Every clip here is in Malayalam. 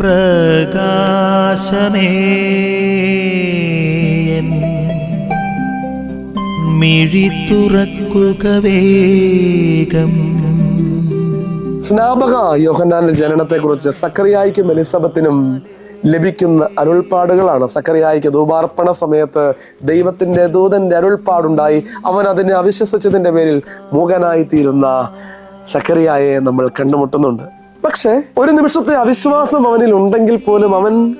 പ്രകാശമേ. മിഴിത്തുറക്കുകവേഗം വേഗം. സ്നാപക യോഹന്നാന്റെ ജനനത്തെക്കുറിച്ച് സക്കറിയായിക്കും എലിസബത്തിനും ലഭിക്കുന്ന അരുൾപ്പാടുകളാണ്. സക്കറിയായിക്ക് ധൂപാർപ്പണ സമയത്ത് ദൈവത്തിന്റെ ദൂതന്റെ അരുൾപ്പാടുണ്ടായി. അവൻ അതിനെ അവിശ്വസിച്ചതിന്റെ പേരിൽ മൂകനായി തീരുന്ന സക്കറിയായെ നമ്മൾ കണ്ടുമുട്ടുന്നുണ്ട്. പക്ഷെ ഒരു നിമിഷത്തെ അവിശ്വാസം അവനിൽ ഉണ്ടെങ്കിൽ പോലും അവൻ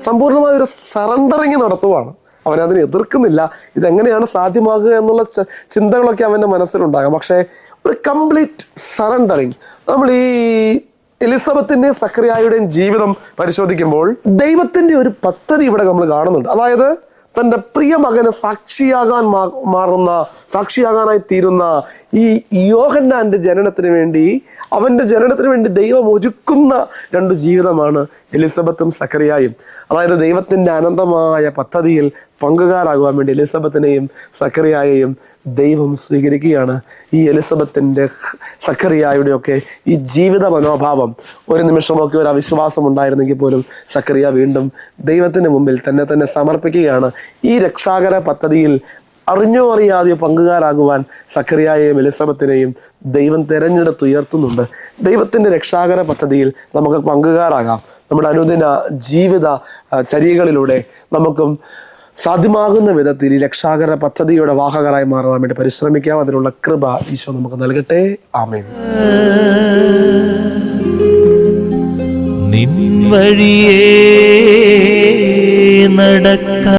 സമ്പൂർണമായ ഒരു സറണ്ടറിങ് നടത്തുവാണ്. അവൻ അതിനെ എതിർക്കുന്നില്ല. ഇതെങ്ങനെയാണ് സാധ്യമാകുക എന്നുള്ള ചിന്തകളൊക്കെ അവന്റെ മനസ്സിലുണ്ടാകാം. പക്ഷേ ഒരു കംപ്ലീറ്റ് സറണ്ടറിങ് നമ്മൾ ഈ എലിസബത്തിന്റെയും സക്രിയായുടെയും ജീവിതം പരിശോധിക്കുമ്പോൾ ദൈവത്തിന്റെ ഒരു പദ്ധതി ഇവിടെ നമ്മൾ കാണുന്നുണ്ട്. അതായത് തന്റെ പ്രിയ മകന് സാക്ഷിയാകാൻ മാറുന്ന സാക്ഷിയാകാനായി തീരുന്ന ഈ യോഹന്നാന്റെ ജനനത്തിന് വേണ്ടി അവന്റെ ജനനത്തിന് വേണ്ടി ദൈവം ഒരുക്കുന്ന രണ്ട് ജീവിതമാണ് എലിസബത്തും സക്കറിയായും അതായത് ദൈവത്തിന്റെ അനന്തമായ പദ്ധതിയിൽ പങ്കുകാരാകുവാൻ വേണ്ടി എലിസബത്തിനെയും സക്കറിയായെയും ദൈവം സ്വീകരിക്കുകയാണ്. ഈ എലിസബത്തിന്റെ സക്കറിയായുടെ ഒക്കെ ഈ ജീവിത മനോഭാവം ഒരു നിമിഷമൊക്കെ ഒരു അവിശ്വാസം ഉണ്ടായിരുന്നെങ്കിൽ പോലും സക്കറിയ വീണ്ടും ദൈവത്തിന് മുമ്പിൽ തന്നെ തന്നെ സമർപ്പിക്കുകയാണ്. ഈ രക്ഷാകര പദ്ധതിയിൽ അറിഞ്ഞോ അറിയാതെയോ പങ്കുകാരാകുവാൻ സക്കറിയായെയും എലിസബത്തിനെയും ദൈവം തിരഞ്ഞെടുത്ത് ഉയർത്തുന്നുണ്ട്. ദൈവത്തിന്റെ രക്ഷാകര പദ്ധതിയിൽ നമുക്ക് പങ്കുകാരാകാം. നമ്മുടെ അനുദിന ജീവിത ചരികളിലൂടെ നമുക്കും സാധ്യമാകുന്ന വിധത്തിൽ ഈ രക്ഷാകര പദ്ധതിയുടെ വാഹകരായി മാറാൻ വേണ്ടി പരിശ്രമിക്കാം. അതിനുള്ള കൃപ ഈശോ നമുക്ക് നൽകട്ടെ. ആമേൻ. നിൻ നടക്ക